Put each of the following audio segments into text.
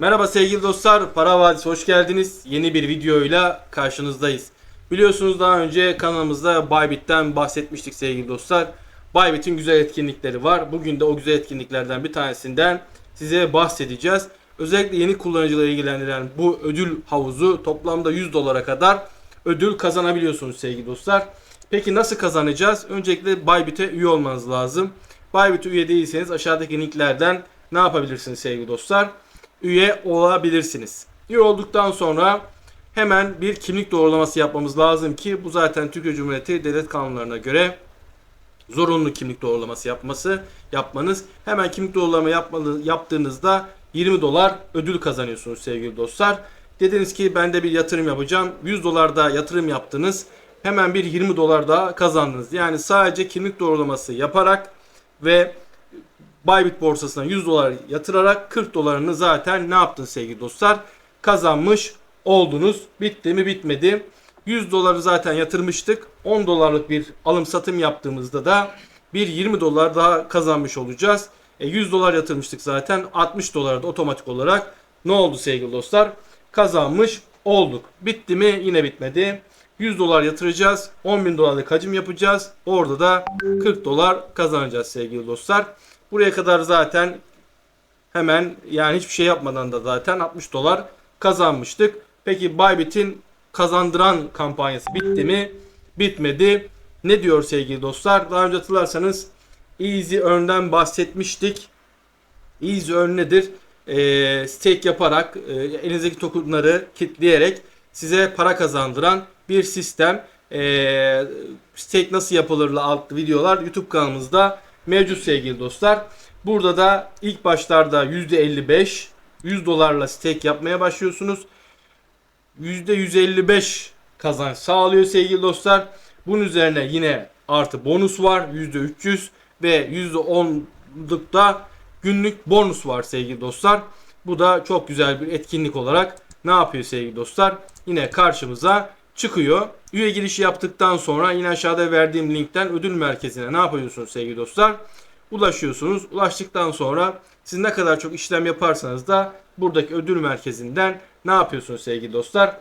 Merhaba sevgili dostlar, Para Vadisi hoş geldiniz. Yeni bir videoyla karşınızdayız. Biliyorsunuz daha önce kanalımızda Bybit'ten bahsetmiştik sevgili dostlar. Bybit'in güzel etkinlikleri var. Bugün de o güzel etkinliklerden bir tanesinden size bahsedeceğiz. Özellikle yeni kullanıcıları ilgilendiren bu ödül havuzu toplamda 100 dolara kadar ödül kazanabiliyorsunuz sevgili dostlar. Peki nasıl kazanacağız? Öncelikle Bybit'e üye olmanız lazım. Bybit'e üye değilseniz aşağıdaki linklerden ne yapabilirsiniz sevgili dostlar? Üye olabilirsiniz. Üye olduktan sonra hemen bir kimlik doğrulaması yapmamız lazım ki bu zaten Türkiye Cumhuriyeti devlet kanunlarına göre zorunlu kimlik doğrulaması yapması yapmanız. Hemen kimlik doğrulama yapmalı, yaptığınızda 20 dolar ödül kazanıyorsunuz sevgili dostlar. Dediniz ki ben de bir yatırım yapacağım. 100 dolar da yatırım yaptınız. Hemen bir 20 dolar daha kazandınız. Yani sadece kimlik doğrulaması yaparak ve Bybit borsasına 100 dolar yatırarak 40 dolarını zaten ne yaptınız sevgili dostlar? Kazanmış oldunuz. Bitti mi bitmedi. 100 doları zaten yatırmıştık. 10 dolarlık bir alım satım yaptığımızda da bir 20 dolar daha kazanmış olacağız. E 100 dolar yatırmıştık zaten 60 dolar da otomatik olarak ne oldu sevgili dostlar? Kazanmış olduk. Bitti mi? Yine bitmedi. 100 dolar yatıracağız. 10 bin dolarlık hacim yapacağız. Orada da 40 dolar kazanacağız sevgili dostlar. Buraya kadar zaten hemen yani hiçbir şey yapmadan da zaten 60 dolar kazanmıştık. Peki Bybit'in kazandıran kampanyası bitti mi? Bitmedi. Ne diyor sevgili dostlar? Daha önce hatırlarsanız Easy Earn'den bahsetmiştik. Easy Earn nedir? Ee, stake yaparak e, elinizdeki tokenları kitleyerek size para kazandıran bir sistem. Ee, stake nasıl yapılırla adlı videolar YouTube kanalımızda mevcut sevgili dostlar. Burada da ilk başlarda %55 100 dolarla stake yapmaya başlıyorsunuz. %155 kazanç sağlıyor sevgili dostlar. Bunun üzerine yine artı bonus var %300 ve %10'lukta günlük bonus var sevgili dostlar. Bu da çok güzel bir etkinlik olarak ne yapıyor sevgili dostlar? Yine karşımıza çıkıyor. Üye girişi yaptıktan sonra yine aşağıda verdiğim linkten ödül merkezine ne yapıyorsunuz sevgili dostlar? Ulaşıyorsunuz. Ulaştıktan sonra siz ne kadar çok işlem yaparsanız da buradaki ödül merkezinden ne yapıyorsunuz sevgili dostlar?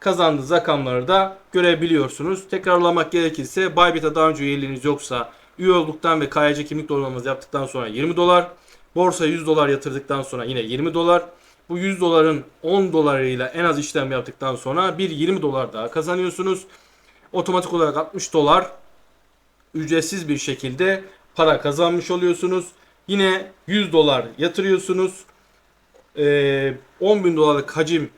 Kazandığınız rakamları da görebiliyorsunuz. Tekrarlamak gerekirse Bybit'e daha önce üyeliğiniz yoksa üye olduktan ve KYC kimlik doğrulamanızı yaptıktan sonra 20 dolar. Borsa 100 dolar yatırdıktan sonra yine 20 dolar. Bu 100 doların 10 dolarıyla en az işlem yaptıktan sonra bir 20 dolar daha kazanıyorsunuz. Otomatik olarak 60 dolar ücretsiz bir şekilde para kazanmış oluyorsunuz. Yine 100 dolar yatırıyorsunuz. Ee, 10 bin dolarlık hacim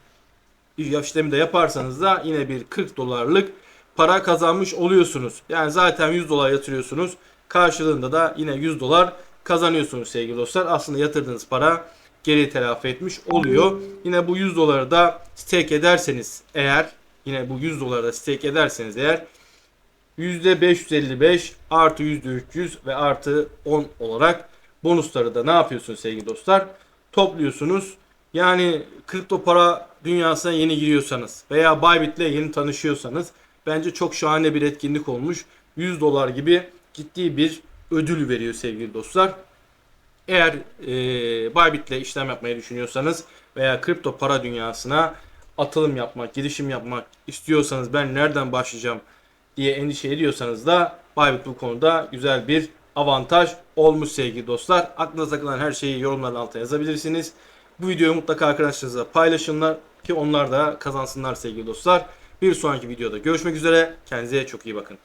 işlemi de yaparsanız da yine bir 40 dolarlık para kazanmış oluyorsunuz. Yani zaten 100 dolar yatırıyorsunuz. Karşılığında da yine 100 dolar kazanıyorsunuz sevgili dostlar. Aslında yatırdığınız para geri telafi etmiş oluyor. Yine bu 100 doları da stake ederseniz eğer yine bu 100 doları da stake ederseniz eğer %555 artı %300 ve artı 10 olarak bonusları da ne yapıyorsunuz sevgili dostlar? Topluyorsunuz. Yani kripto para dünyasına yeni giriyorsanız veya Bybit ile yeni tanışıyorsanız bence çok şahane bir etkinlik olmuş. 100 dolar gibi ciddi bir ödül veriyor sevgili dostlar. Eğer e, Bybit ile işlem yapmayı düşünüyorsanız veya kripto para dünyasına atılım yapmak, girişim yapmak istiyorsanız ben nereden başlayacağım diye endişe ediyorsanız da Bybit bu konuda güzel bir avantaj olmuş sevgili dostlar. Aklınıza takılan her şeyi yorumların altına yazabilirsiniz. Bu videoyu mutlaka arkadaşlarınızla paylaşınlar ki onlar da kazansınlar sevgili dostlar. Bir sonraki videoda görüşmek üzere. Kendinize çok iyi bakın.